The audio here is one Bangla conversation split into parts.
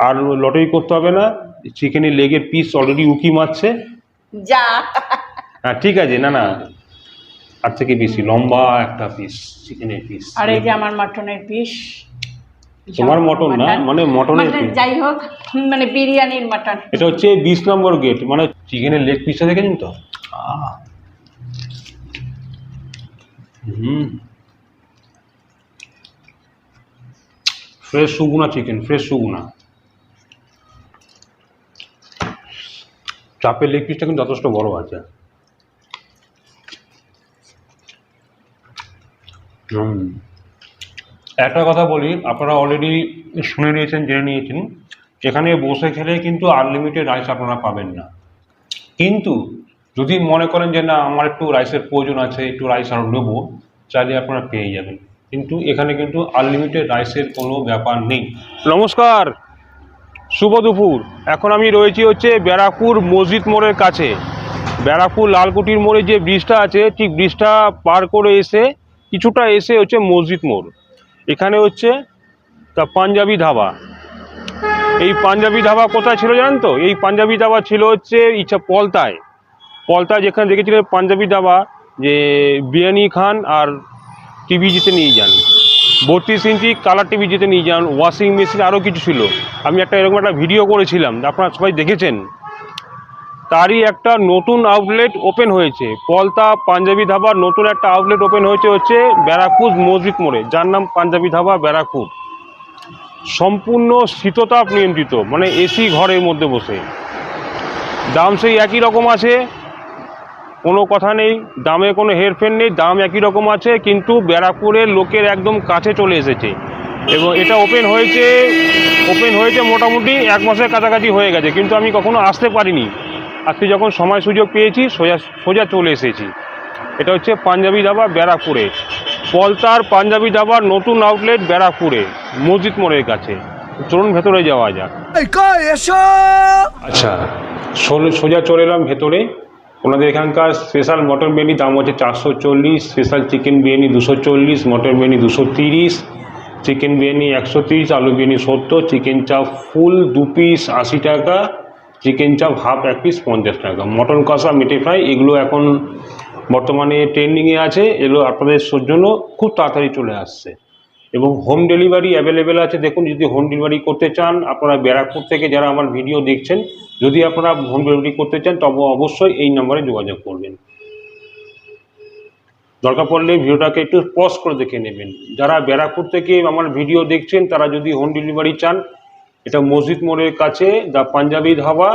আর লটারি করতে হবে না চিকেনের লেগের পিস অলরেডি উকি মারছে। যা। হ্যাঁ ঠিক আছে না না আর থেকে বেশি লম্বা একটা পিস চিকেনের পিস আর এই যে আমার মাটনের পিস তোমার মটন না? মানে মটনের piece। যাই হোক মানে বিরিয়ানির মাটন। এটা হচ্ছে বিশ নম্বর গেট মানে চিকেনের লেগ পিসটা দেখেছেন তো? আহ। হুম। Fresh Suguna chicken fresh Suguna. চাপের লেগ পিসটা কিন্তু যথেষ্ট বড় আছে। একটা কথা বলি, আপনারা অলরেডি শুনে নিয়েছেন, জেনে নিয়েছেন এখানে বসে খেলে কিন্তু আনলিমিটেড রাইস আপনারা পাবেন না। কিন্তু যদি মনে করেন যে না, আমার একটু রাইসের প্রয়োজন আছে, একটু রাইস আরও নেব, চাইলে আপনারা পেয়ে যাবেন। কিন্তু এখানে কিন্তু আনলিমিটেড রাইসের কোনো ব্যাপার নেই। নমস্কার! শুভ দুপুর। এখন আমি রয়েছি হচ্ছে ব্যারাকপুর মসজিদ মোড়ের কাছে। ব্যারাকপুর লালকুটির মোড়ে যে ব্রিজটা আছে, ঠিক ব্রিজটা পার করে এসে কিছুটা এসে হচ্ছে মসজিদ মোড়। এখানে হচ্ছে তা পাঞ্জাবি ধাবা। এই পাঞ্জাবি ধাবা কোথায় ছিল জানেন তো? এই পাঞ্জাবি ধাবা ছিল হচ্ছে ইচ্ছা পলতায়। পলতায় যেখানে দেখেছিলেন পাঞ্জাবি ধাবা, যে বিরিয়ানি খান আর টিভি জিতে নিয়ে যান। বত্রিশ ইঞ্চি কালার টিভি জিতে নিয়ে যান ওয়াশিং মেশিন আরও কিছু ছিল। আমি একটা এরকম একটা ভিডিও করেছিলাম, আপনারা সবাই দেখেছেন। তারই একটা নতুন আউটলেট ওপেন হয়েছে। পলতা পাঞ্জাবি ধাবার নতুন একটা আউটলেট ওপেন হয়েছে হচ্ছে ব্যারাকপুর মসজিদ মোড়ে। যার নাম পাঞ্জাবি ধাবা ব্যারাকপুর। সম্পূর্ণ শীততাপ নিয়ন্ত্রিত মানে এসি ঘরের মধ্যে বসে। দাম সেই একই রকম আছে। কোনো কথা নেই দামে কোনো হেরফের নেই দাম একই রকম আছে কিন্তু ব্যারাকপুরের লোকের একদম কাছে চলে এসেছে। এবং এটা ওপেন হয়েছে ওপেন হয়েছে মোটামুটি এক মাসের কাছাকাছি হয়ে গেছে কিন্তু আমি কখনো আসতে পারিনি। আজকে যখন সময় সুযোগ পেয়েছি সোজা সোজা চলে এসেছি। এটা হচ্ছে পাঞ্জাবি ধাবা ব্যারাকপুরে। পলতার পাঞ্জাবি ধাবার নতুন আউটলেট ব্যারাকপুরে মসজিদ মোড়ের কাছে। চলুন ভেতরে যাওয়া যাক। আচ্ছা সোল- সোজা চলে এলাম ভেতরে। ওনাদের এখানকার স্পেশাল মটন বিরিয়ানি দাম হচ্ছে চারশো চল্লিশ স্পেশাল চিকেন বিরিয়ানি দুশো চল্লিশ, মটন বিরিয়ানি দুশো তিরিশ চিকেন বিরিয়ানি একশো তিরিশ, আলু বিরিয়ানি সত্তর চিকেন চাপ ফুল দু পিস আশি টাকা চিকেন চাপ হাফ এক পিস পঞ্চাশ টাকা। মটন কষা মেটে ফ্রাই এগুলো এখন বর্তমানে ট্রেন্ডিংয়ে আছে, এগুলো আপনাদের জন্য খুব তাড়াতাড়ি চলে আসছে। এবং হোম ডেলিভারি অ্যাভেলেবেল আছে। দেখুন, যদি হোম ডেলিভারি করতে চান, আপনারা ব্যারাকপুর থেকে যারা আমার ভিডিও দেখছেন, যদি আপনারা হোম ডেলিভারি করতে চান, তবে অবশ্যই এই নম্বরে যোগাযোগ করবেন। দরকার পড়লে ভিডিওটাকে একটু পজ করে দেখে নেবেন। যারা ব্যারাকপুর থেকে আমার ভিডিও দেখছেন, তারা যদি হোম ডেলিভারি চান, এটা মসজিদ মোড়ের কাছে the Punjabi dhaba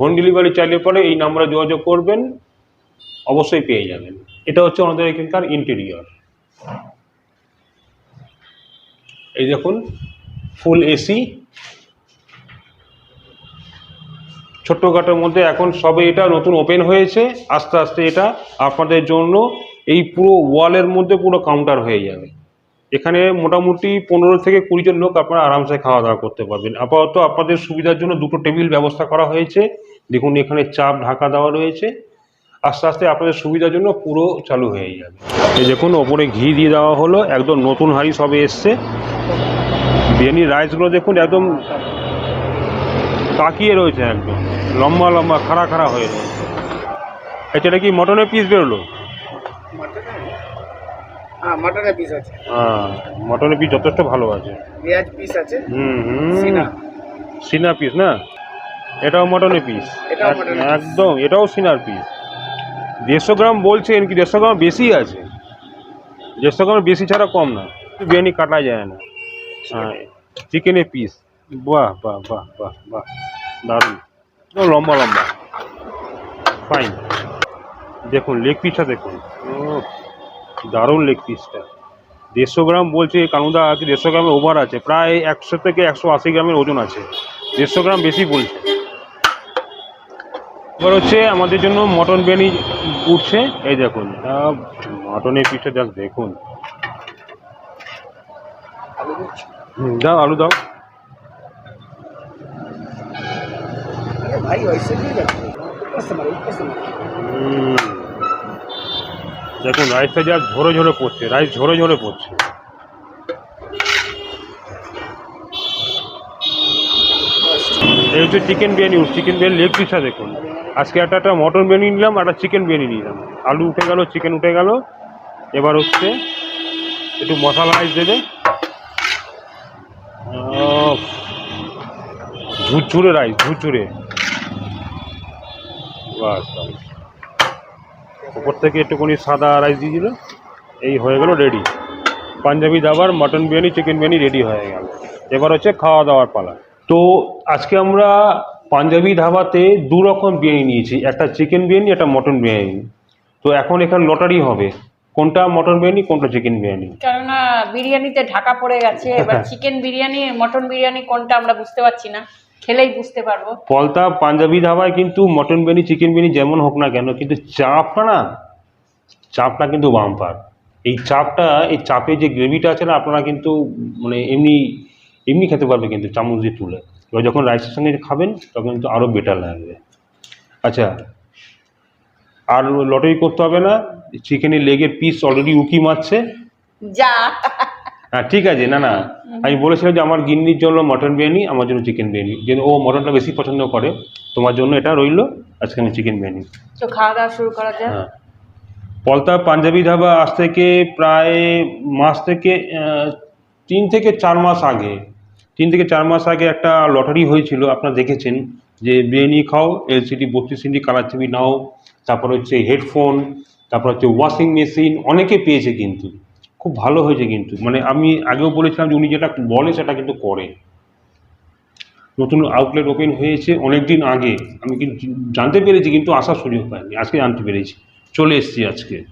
home delivery চাইলে পরে এই নম্বরে যোগাযোগ করবেন, অবশ্যই পেয়ে যাবেন। এটা হচ্ছে আমাদের এখানকার ইন্টেরিয়র এই দেখুন ফুল এসি ছোট্টখাটোর মধ্যে এখন সবে এটা নতুন ওপেন হয়েছে। আস্তে আস্তে এটা আপনাদের জন্য এই পুরো ওয়ালের মধ্যে পুরো কাউন্টার হয়ে যাবে। এখানে মোটামুটি পনেরো থেকে কুড়ি জন লোক আপনারা আরামসে খাওয়া দাওয়া করতে পারবেন। আপাতত আপনাদের সুবিধার জন্য দুটো টেবিল ব্যবস্থা করা হয়েছে। দেখুন, এখানে চাপ, ঢাকা দেওয়া রয়েছে। আস্তে আস্তে আপনাদের সুবিধার জন্য পুরো চালু হয়ে যাবে। এই দেখুন ওপরে ঘি দিয়ে দেওয়া হলো একদম নতুন হাঁড়ি সবে এসছে। বিরিয়ানির রাইসগুলো দেখুন একদম তাকিয়ে রয়েছে একদম লম্বা লম্বা খাড়া খাড়া হয়ে রয়েছে। আচ্ছা, এটা কি মটনের পিস বেরোলো? হ্যাঁ পিস আছে। হ্যাঁ মটনের পিস যথেষ্ট ভালো আছে। পেঁয়াজ পিস আছে। হুম হুম। সিনা। পিস না? এটাও মটনের পিস একদম এটাও সিনার পিস দেড়শো গ্রাম বলছেন কি দেড়শো গ্রাম বেশি আছে? দেড়শো গ্রাম বেশি ছাড়া কম না। বিরিয়ানি কাটা যায় না। হ্যাঁ চিকেনের পিস বাহ বাহ বাহ বাহ বাহ। দারুণ। লম্বা লম্বা। ফাইন দেখুন লেগ পিসটা দেখুন। দারুণ লেগ পিসটা দেড়শো গ্রাম বলছে কানুদা কি দেড়শো গ্রামের ওভার আছে? প্রায় একশো থেকে একশো আশি গ্রামের ওজন আছে। দেড়শো গ্রাম বেশি বলছে। এবার হচ্ছে আমাদের জন্য মটন বিরিয়ানি উঠছে। এই দেখুন মটনের পিঠে যাক দেখুন। দাও আলু দাও। দেখুন রাইসটা যা ঝোরে ঝোরে পড়ছে রাইস ঝোরে ঝোরে পড়ছে। এই হচ্ছে chicken biryani chicken biryani leg পিসা দেখুন। আজকে একটা একটা মটন বিরিয়ানি নিলাম, একটা চিকেন বিরিয়ানি নিলাম। আলু উঠে গেল চিকেন উঠে গেল। এবার হচ্ছে একটু মশলা রাইস দেবে। ঝুরঝুরে রাইস ঝুরঝুরে। উপর থেকে একটুখানি সাদা রাইস দিয়ে দিল। এই হয়ে গেল রেডি পাঞ্জাবি দাবার mutton biryani chicken biryani ready হয়ে গেল। এবার হচ্ছে খাওয়া দাওয়ার পালা। তো আজকে আমরা পাঞ্জাবি ধাবাতে দু রকম বিরিয়ানি নিয়েছি। একটা চিকেন বিরিয়ানি একটা মটন বিরিয়ানি। তো এখন এখানে লটারি হবে। কোনটা মটন বিরিয়ানি কোনটা চিকেন বিরিয়ানি? কেননা বিরিয়ানিতে ঢাকা পড়ে গেছে। এবার চিকেন বিরিয়ানি মটন বিরিয়ানি কোনটা আমরা বুঝতে পারছি না। খেলেই বুঝতে পারব। পলতা পাঞ্জাবি ধাবায় কিন্তু মটন বিরিয়ানি চিকেন বিরিয়ানি যেমন হোক না কেন কিন্তু চাপটা না চাপটা কিন্তু বাম্পার। এই চাপটা এই চাপে যে গ্রেভিটা আছে না আপনারা কিন্তু মানে এমনি এমনি খেতে পারবে কিন্তু চামচ দিয়ে তুলে। এবার যখন রাইসের সঙ্গে খাবেন তখন কিন্তু আরও বেটার লাগবে। আচ্ছা আর লটারি করতে হবে না চিকেনের লেগের পিস অলরেডি উকি মারছে। যা। হ্যাঁ ঠিক আছে না না। আমি বলেছিলাম যে আমার গিন্নির জন্য মটন বিরিয়ানি আমার জন্য চিকেন বিরিয়ানি। যে ও মটনটা বেশি পছন্দ করে তোমার জন্য এটা রইল আজকে আমি চিকেন বিরিয়ানি। তো খাওয়া দাওয়া শুরু করা যাক। হ্যাঁ। পলতা পাঞ্জাবি ধাবা আজ থেকে প্রায় মাস থেকে তিন থেকে চার মাস আগে তিন থেকে চার মাস আগে একটা লটারি হয়েছিল, আপনারা দেখেছেন, যে বিরিয়ানি খাও, এলসিডি, বত্রিশ ইঞ্চি কালার টিভি নাও, তারপর হচ্ছে হেডফোন, তারপর হচ্ছে ওয়াশিং মেশিন, অনেকে পেয়েছে কিন্তু। খুব ভালো হয়েছে কিন্তু। মানে আমি আগেও বলেছিলাম যে উনি যেটা বলে সেটা কিন্তু করে। নতুন আউটলেট ওপেন হয়েছে অনেক দিন আগে। আমি কিন্তু জানতে পেরেছি, কিন্তু আসার সুযোগ পাইনি। আজকে জানতে পেরেছি। চলে এসেছি আজকে।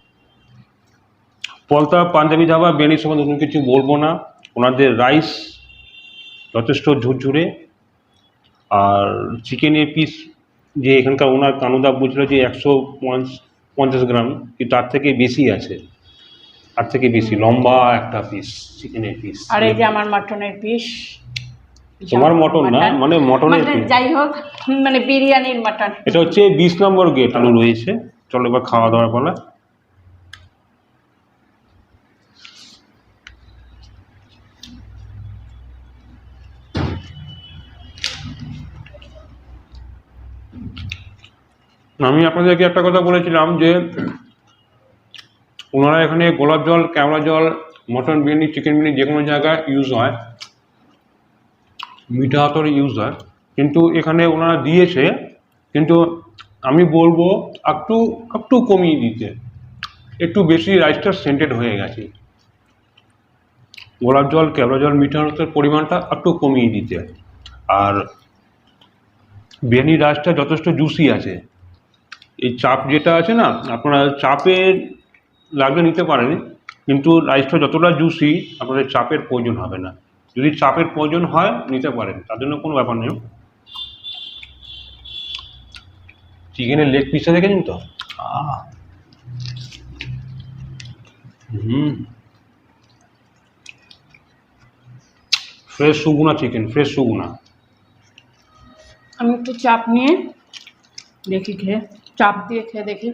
পলতা পাঞ্জাবি ধাবা, বিরিয়ানির সম্বন্ধে নতুন কিছু বলব না। ওনাদের রাইস যথেষ্ট ঝুরঝুরে। আর চিকেনের পিস যে এখানকার ওনার কানুদা বুঝলো যে একশো পঞ্চাশ গ্রাম কিন্তু তার থেকে বেশি আছে। তার থেকে বেশি লম্বা একটা পিস চিকেনের পিস আর এই যে আমার মাটনের পিস তোমার মটন না মানে মটনের যাই হোক মানে বিরিয়ানির মাটন। এটা হচ্ছে বিশ নম্বর গেট আলু রয়েছে। চলো এবার খাওয়া দাওয়ার পালা। আমি আপনাদেরকে একটা কথা বলেছিলাম যে ওনারা এখানে গোলাপ জল কেওড়া জল, মটন বিরিয়ানি, চিকেন বিরিয়ানি যে কোনো জায়গায় ইউজ হয়। মিঠা আতর ইউজ হয়। কিন্তু এখানে ওনারা দিয়েছে, কিন্তু আমি বলব একটু একটু কমিয়ে দিতে। একটু বেশি রাইসটা সেন্টেড হয়ে গেছে। গোলাপ জল কেওড়া জল মিঠা আতরের পরিমাণটা একটু কমিয়ে দিতে। আর বিরিয়ানি রাইসটা যথেষ্ট জুসি আছে। এই চাপ যেটা আছে না আপনারা চাপের লাগলে নিতে পারেন কিন্তু রাইসটা যতটা জুসি আপনাদের চাপের প্রয়োজন হবে না। যদি চাপের প্রয়োজন হয় নিতে পারেন তার জন্য কোনো ব্যাপার নেই। চিকেনের লেগ পিসটা দেখেছেন তো? হুম। Fresh Suguna chicken fresh Suguna. আমি একটু চাপ নিয়ে দেখি খেয়ে। চাপ দিয়ে খেয়ে দেখি।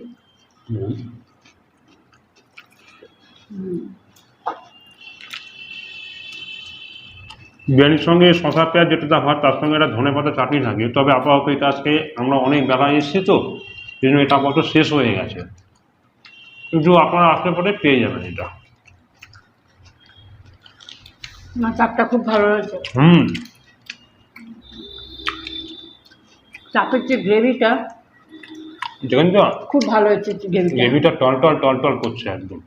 বিরিয়ানির সঙ্গে শশা পেঁয়াজ যেটা হয় তার সঙ্গে একটা ধনে পাতা চাটনি থাকে। তবে আপাতত এটা আজকে আমরা অনেক বেলায় এসেছি তো সেই জন্য এটা আপাতত শেষ হয়ে গেছে। কিন্তু আপনারা আসলে পরে পেয়ে যাবেন এটা। না চাপটা খুব ভালো হয়েছে। হুম। চাপের যে গ্রেভিটা দেখেন তো? খুব ভালো হয়েছে গ্রেভিটা গ্রেভিটা টল টল টল টল করছে একদম।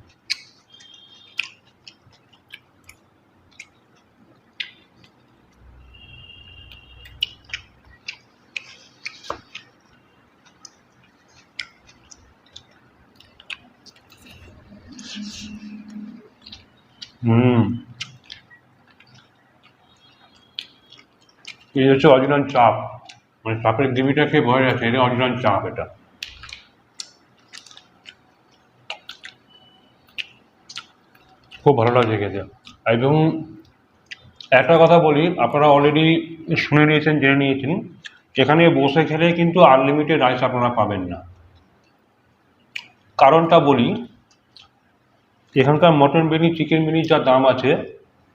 হুম। এই হচ্ছে অরিজিনাল চাপ। মানে চাপের গ্রেভিটা খেয়ে ভয় যাচ্ছে এটা অরিজিনাল চাপ এটা। খুব ভালো লাগছে খেতে। এবং একটা কথা বলি, আপনারা অলরেডি শুনে নিয়েছেন, জেনে নিয়েছেন এখানে বসে খেলে কিন্তু আনলিমিটেড রাইস আপনারা পাবেন না। কারণটা বলি, এখানকার মটন বিরিয়ানি চিকেন বিরিয়ানির যা দাম আছে,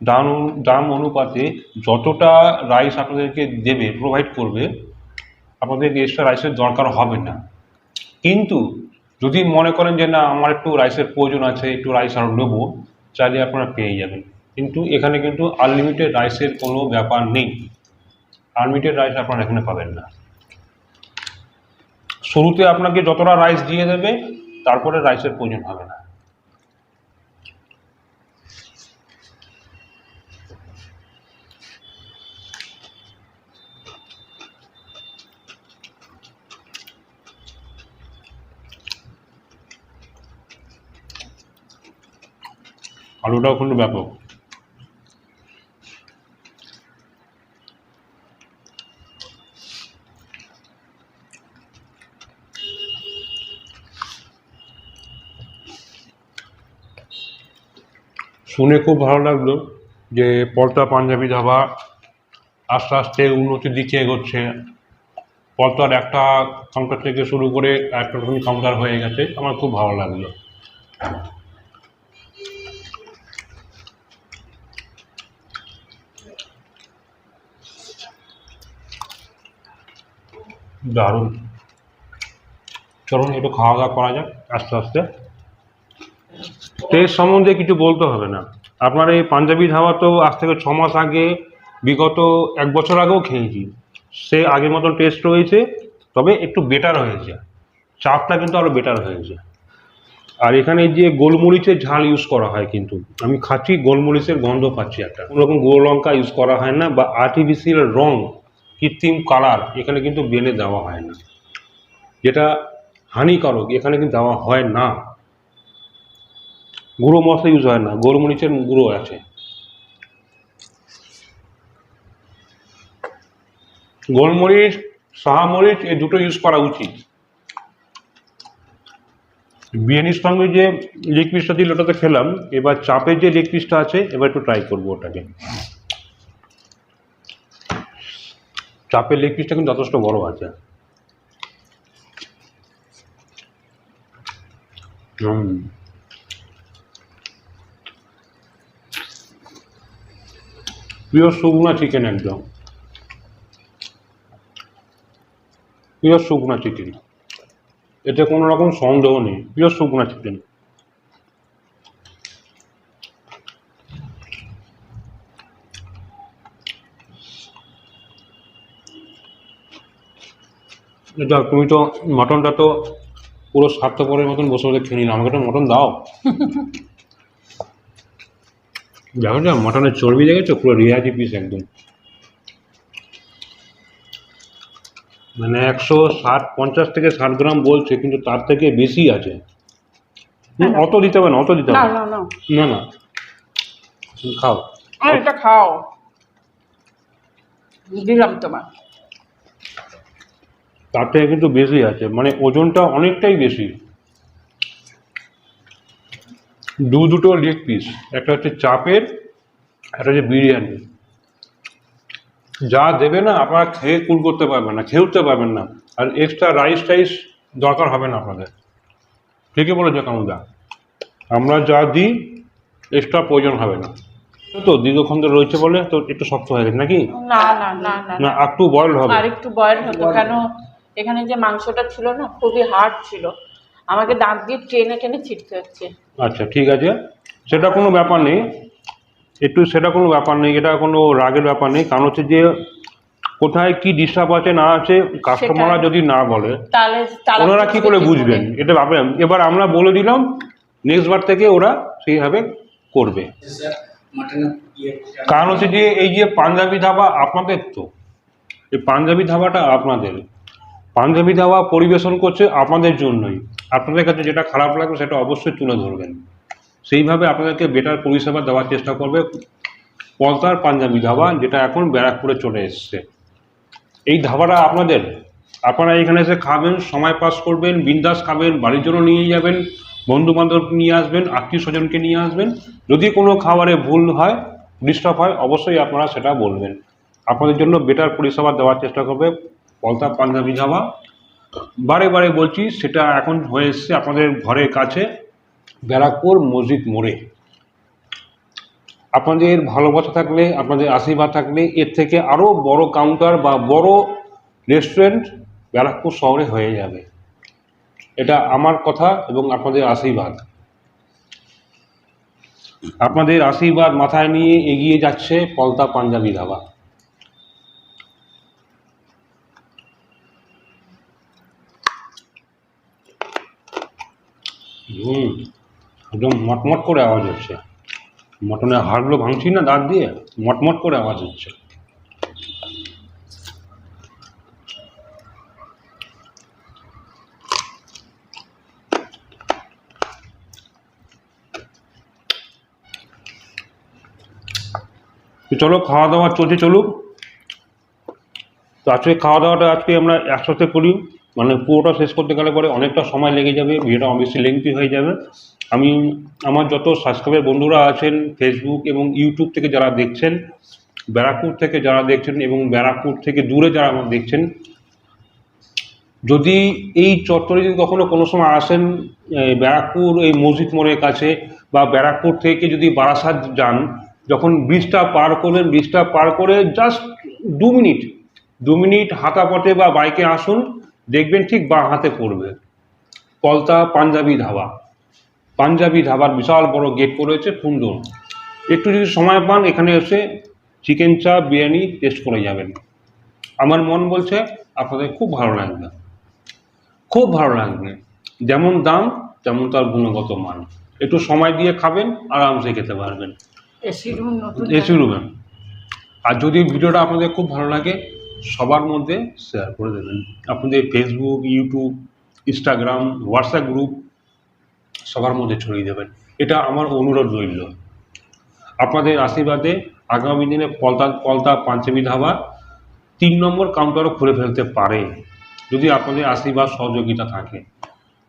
দাম দাম অনুপাতে যতটা রাইস আপনাদেরকে দেবে প্রোভাইড করবে, আপনাদের এক্সট্রা রাইসের দরকার হবে না। কিন্তু যদি মনে করেন যে না, আমার একটু রাইসের প্রয়োজন আছে, একটু রাইস আরও নেব চাইলে আপনারা পেয়ে যাবেন। কিন্তু এখানে কিন্তু আনলিমিটেড রাইসের কোনো ব্যাপার নেই। আনলিমিটেড রাইস আপনারা এখানে পাবেন না। শুরুতে আপনাকে যতটা রাইস দিয়ে দেবে, তারপরে রাইসের প্রয়োজন হবে না। আলুটাও কিন্তু ব্যাপক। শুনে খুব ভালো লাগল যে পলতা পাঞ্জাবি ধাবা আস্তে আস্তে উন্নতির দিকে এগোচ্ছে। পলতার একটা কাউন্টার থেকে শুরু করে একটা কাউন্টার হয়ে গেছে। আমার খুব ভালো লাগল। দারুণ। চলুন, একটু খাওয়া দাওয়া করা যাক, আস্তে আস্তে। টেস্ট সম্বন্ধে কিছু বলতে হবে না। আপনার এই পাঞ্জাবি ধাবা তো আজ থেকে ছ মাস আগে, বিগত এক বছর আগেও খেয়েছি। সে আগের মতন টেস্ট রয়েছে, তবে একটু বেটার হয়েছে। চাপটা কিন্তু আরও বেটার হয়েছে। আর এখানে যে গোলমরিচের ঝাল ইউজ করা হয় কিন্তু, আমি খাচ্ছি গোলমরিচের গন্ধ পাচ্ছি একটা। কোনো রকম গুঁড়ো লঙ্কা ইউজ করা হয় না, বা আর্টিফিশিয়াল রং কৃত্রিম কালার এখানে কিন্তু বেলে দেওয়া হয় না। যেটা হানিকারক, এখানে কিন্তু দেওয়া হয় না। গুঁড়ো মশলা ইউজ হয় না, গোলমরিচের গুঁড়ো আছে। গোলমরিচ সাহামরিচ এই দুটো ইউজ করা উচিত। বিরিয়ানির সঙ্গে যে লেগ পিসটা দিল ওটাতে খেলাম, এবার চাপের যে লেগ পিসটা আছে, এবার একটু ট্রাই করব ওটাকে। চাপের লেগ পিসটা কিন্তু যথেষ্ট বড় আছে। হুম। পিওর শুকনা চিকেন একদম। পিওর শুকনা চিকেন এতে কোনো রকম সন্দেহ নেই। পিওর শুকনা চিকেন এটা তুমি তো মটনটা তো পুরো স্বার্থপরের মতন বসে বসে খেয়ে নিলাম আমাকে একটা মটন দাও। দেখো না মটনের চর্বি দেখেছ? পুরো রিয়াজি পিস একদম। মানে একশো ষাট পঞ্চাশ থেকে ষাট গ্রাম বলছে কিন্তু তার থেকে বেশি আছে। অত দিতে হবে না অত দিতে হবে। না না। না না। তুমি খাও। এটা খাও। দিলাম তোমার তার থেকে কিন্তু বেশি আছে। মানে ওজনটা অনেকটাই বেশি। দু দুটো লেগ পিস একটা হচ্ছে চাপের একটা হচ্ছে বিরিয়ানি যা দেবে না আপনারা খেয়ে কুল করতে পারবেন না খেয়ে উঠতে পারবেন না। আর এক্সট্রা রাইস টাইস দরকার হবে না আপনাদের। ঠিকই বলেছ কামুদা। আমরা যা দিই এক্সট্রা প্রয়োজন হবে না। তো দীর্ঘক্ষণ ধরে রয়েছে বলে তো একটু শক্ত হয়ে গেছে নাকি? না না না না না। একটু বয়েল হবে। আর একটু বয়েল হতো কেন এখানে যে মাংসটা ছিল না খুবই হার্ড ছিল। আমাকে দাঁত দিয়ে টেনে টেনে ছিটতে হচ্ছে। আচ্ছা ঠিক আছে। সেটা কোনো ব্যাপার নেই। একটু সেটা কোনো ব্যাপার নেই এটা কোনো রাগের ব্যাপার নেই। কারণ হচ্ছে যে কোথায় কি ডিস্টার্ব আছে না আছে কাস্টমাররা যদি না বলে তাহলে ওনারা কি করে বুঝবেন? এটা ভাবেন। এবার আমরা বলে দিলাম নেক্সট বার থেকে ওরা সেইভাবে করবে। কারণ হচ্ছে যে এই যে পাঞ্জাবি ধাবা আপনাদের তো এই পাঞ্জাবি ধাবাটা আপনাদের। পাঞ্জাবি ধাবা পরিবেশন করছে আপনাদের জন্যই। আপনাদের কাছে যেটা খারাপ লাগবে সেটা অবশ্যই তুলে ধরবেন। সেইভাবে আপনাদেরকে বেটার পরিষেবা দেওয়ার চেষ্টা করবে পলতার পাঞ্জাবি ধাবা, যেটা এখন ব্যারাকপুরে চলে এসছে। এই ধাবাটা আপনাদের, আপনারা এখানে এসে খাবেন, সময় পাস করবেন, বিন্দাস খাবেন, বাড়ির জন্য নিয়ে যাবেন বন্ধু বান্ধব নিয়ে আসবেন, আত্মীয় স্বজনকে নিয়ে আসবেন। যদি কোনো খাবারে ভুল হয় ডিস্টার্ব হয়, অবশ্যই আপনারা সেটা বলবেন। আপনাদের জন্য বেটার পরিষেবা দেওয়ার চেষ্টা করবে পলতা পাঞ্জাবি ধাবা বারে বারে বলছি, সেটা এখন হয়ে এসছে আপনাদের ঘরের কাছে, ব্যারাকপুর মসজিদ মোড়ে। আপনাদের ভালোবাসা থাকলে, আপনাদের আশীর্বাদ থাকলে, এর থেকে আরও বড় কাউন্টার বা বড় রেস্টুরেন্ট ব্যারাকপুর শহরে হয়ে যাবে। এটা আমার কথা এবং আপনাদের আশীর্বাদ। আপনাদের আশীর্বাদ মাথায় নিয়ে এগিয়ে যাচ্ছে পলতা পাঞ্জাবি ধাবা হুম, একদম মটমট করে আওয়াজ হচ্ছে। মটনের হাড়গুলো ভাঙছি না দাঁত দিয়ে, মটমট করে আওয়াজ হচ্ছে। চলো, খাওয়া দাওয়া চলছে, চলুক। তো আজকে খাওয়া দাওয়াটা আজকে আমরা একসাথে করি। মানে পুরোটা শেষ করতে গেলে পরে অনেকটা সময় লেগে যাবে, ভিডিওটা অবশ্যই লেংথি হয়ে যাবে। আমি, আমার যত সাবস্ক্রাইবার বন্ধুরা আছেন ফেসবুক এবং ইউটিউব থেকে যারা দেখছেন, ব্যারাকপুর থেকে যারা দেখছেন এবং ব্যারাকপুর থেকে দূরে যারা আমার দেখছেন, যদি এই চত্বরে যদি কখনো কোনো সময় আসেন ব্যারাকপুর এই মসজিদ মোড়ের কাছে বা ব্যারাকপুর থেকে যদি বারাসাত যান, যখন ব্রিজটা পার করবেন ব্রিজটা পার করে জাস্ট দু মিনিট দু মিনিট হাঁটা পথে বা বাইকে আসুন দেখবেন ঠিক বাঁ হাতে পড়বে। কলতা পাঞ্জাবি ধাবা। পাঞ্জাবি ধাবার বিশাল বড় গেট করেছে সুন্দর একটু যদি সময় পান এখানে এসে চিকেন চাপ বিরিয়ানি টেস্ট করে যাবেন। আমার মন বলছে আপনাদের খুব ভালো লাগবে। খুব ভালো লাগবে। যেমন দাম তেমন তার গুণগত মান। একটু সময় দিয়ে খাবেন আরামসে খেতে পারবেন। এসি রুম এসি রুমে আর যদি ভিডিওটা আপনাদের খুব ভালো লাগে সবার মধ্যে শেয়ার করে দেবেন। আপনাদের Facebook YouTube Instagram WhatsApp group সবার মধ্যে ছড়িয়ে দেবেন। এটা আমার অনুরোধ রইল। আপনাদের আশীর্বাদে আগামী দিনে পলতা পলতা পাঞ্চমী ধাবা তিন নম্বর কাউন্টারও খুলে ফেলতে পারে। যদি আপনাদের আশীর্বাদ, সহযোগিতা থাকে।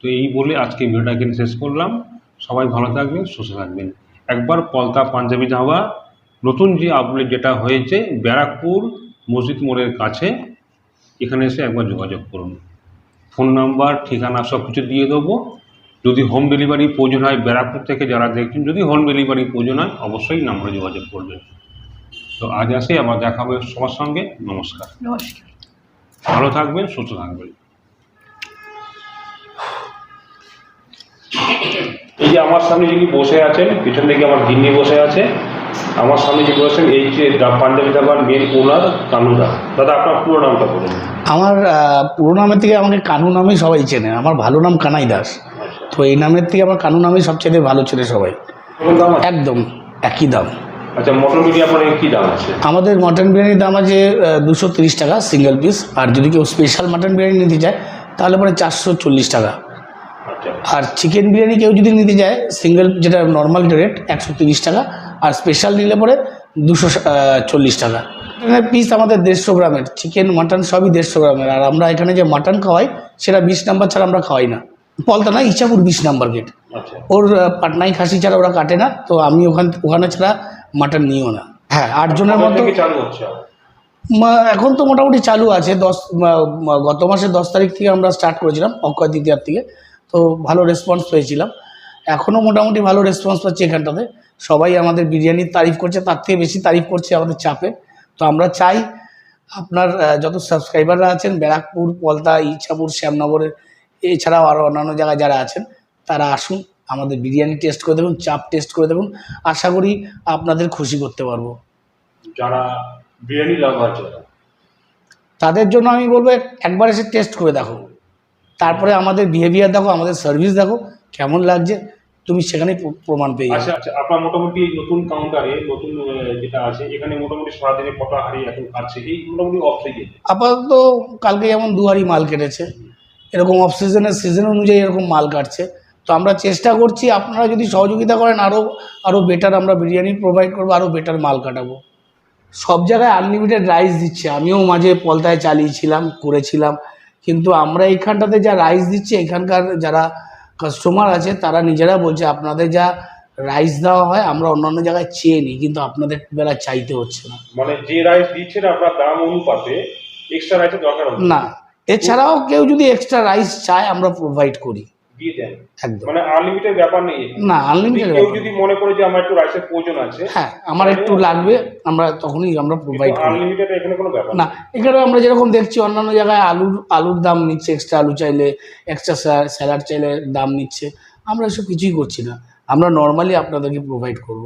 তো এই বলে আজকে ভিডিওটা এখানে শেষ করলাম। সবাই ভালো থাকবেন, সুস্থ থাকবেন। একবার পলতা পাঞ্জাবি ধাবা, নতুন যে আপডেট যেটা হয়েছে, ব্যারাকপুর মসজিদ মোড়ের কাছে এখানে এসে একবার যোগাযোগ করুন। ফোন নাম্বার ঠিকানা সব কিছু দিয়ে দেবো। যদি হোম ডেলিভারি প্রয়োজন হয় ব্যারাকপুর থেকে যারা দেখছেন যদি হোম ডেলিভারি প্রয়োজন হয় অবশ্যই নাম্বারে যোগাযোগ করবেন। তো আজ আসি আবার দেখা হবে সবার সঙ্গে। নমস্কার। নমস্কার। ভালো থাকবেন সুস্থ থাকবেন। এই যে আমার সামনে যিনি বসে আছেন পিছন দিকে আমার গিন্নি বসে আছে। আমার সামনে যে বসেছেন এই যে পাঞ্জাবি ধাবার মেন ওনার কানুদা দাদা আপনার পুরো নামটা বলুন। আমার পুরো নামের থেকে আমাকে কানু নামেই সবাই চেনে। আমার ভালো নাম কানাই দাস। তো এই নামের থেকে আমার কানু নামেই সবচেয়ে ভালো চেনে সবাই। একদম একই দাম। আচ্ছা মটন বিরিয়ানি আপনার কি দাম আছে? আমাদের মটন বিরিয়ানির দাম আছে দুশো তিরিশ টাকা সিঙ্গেল পিস আর যদি কেউ স্পেশাল মটন বিরিয়ানি নিতে চায় তাহলে পরে চারশো চল্লিশ টাকা। আচ্ছা। আর চিকেন বিরিয়ানি কেউ যদি নিতে যায় সিঙ্গেল যেটা নর্মাল রেট একশো তিরিশ টাকা। আর স্পেশাল নিলে পরে দুশো চল্লিশ টাকা। পিস আমাদের দেড়শো গ্রামের চিকেন মাটন সবই দেড়শো গ্রামের। আর আমরা এখানে যে মাটন খাওয়াই সেটা বিশ নাম্বার ছাড়া আমরা খাওয়াই না। পলতা না ইচ্ছাপুর বিশ নাম্বার গেট আচ্ছা। ওর আহ, পাটনাই খাসি ছাড়া ওরা কাটে না তো আমি ওখান ওখানে ছাড়া মাটন নিও না। হ্যাঁ আটজনের মতো এখন তো মোটামুটি চালু আছে দশ গত মাসের দশ তারিখ থেকে আমরা স্টার্ট করেছিলাম অক্ষয় তৃতীয়ার থেকে। তো ভালো রেসপন্স পেয়েছিলাম। এখনও মোটামুটি ভালো রেসপন্স পাচ্ছি এখানটাতে। সবাই আমাদের বিরিয়ানির তারিফ করছে তার থেকে বেশি তারিফ করছে আমাদের চাপে। তো আমরা চাই আপনার যত সাবস্ক্রাইবাররা আছেন ব্যারাকপুর পলতা ইচ্ছাপুর শ্যামনগরের এছাড়াও আরও অন্যান্য জায়গায় যারা আছেন তারা আসুন আমাদের বিরিয়ানি টেস্ট করে দেখুন চাপ টেস্ট করে দেখুন। আশা করি আপনাদের খুশি করতে পারব। যারা বিরিয়ানি লাভার যারা। তাদের জন্য আমি বলব একবার এসে টেস্ট করে দেখো। তারপরে আমাদের বিহেভিয়ার দেখো আমাদের সার্ভিস দেখো কেমন লাগছে। তুমি সেখানেই প্র- প্রমাণ পেয়ে আচ্ছা আচ্ছা আপনার মোটামুটি নতুন কাউন্টারে নতুন যেটা আছে এখানে মোটামুটি সারাদিনে কটা হাড়ি এখন কাটছে এই মোটামুটি অফ আপাতত কালকে যেমন দুহারি মাল কেটেছে এরকম অফ সিজনের সিজন অনুযায়ী এরকম মাল কাটছে। তো আমরা চেষ্টা করছি আপনারা যদি সহযোগিতা করেন আরও আরও বেটার আমরা বিরিয়ানি প্রোভাইড করব আরও বেটার মাল কাটাবো। সব জায়গায় আনলিমিটেড রাইস দিচ্ছে। আমিও মাঝে পলতায় চালিয়েছিলাম করেছিলাম। কিন্তু আমরা এইখানটাতে যা রাইস দিচ্ছি এখানকার যারা কাস্টমার আছে তারা নিজেরা বলছে আপনাদের যা রাইস দেওয়া হয় আমরা অন্যান্য জায়গায় চেয়ে নিই কিন্তু আপনাদের বেলা চাইতে হচ্ছে না। মানে যে রাইস দিচ্ছেন আপনার দাম অনুপাতে এক্সট্রা রাইসের দরকার না এছাড়াও কেউ যদি এক্সট্রা রাইস চায় আমরা প্রোভাইড করি। দিয়ে দেন। মানে আনলিমিটেড ব্যাপার নেই। না আনলিমিটেড কেউ যদি মনে করে যে আমার একটু রাইসের প্রয়োজন আছে হ্যাঁ আমার একটু লাগবে আমরা তখনই আমরা প্রোভাইড করি। আনলিমিটেড এখানে কোনো ব্যাপার না এখানে আমরা যেরকম দেখছি অন্যান্য জায়গায় আলুর আলুর দাম নিচ্ছে এক্সট্রা আলু চাইলে এক্সট্রা স্যালাড চাইলে দাম নিচ্ছে। আমরা এসব কিছুই করছি না। আমরা নর্মালি আপনাদেরকে প্রোভাইড করব।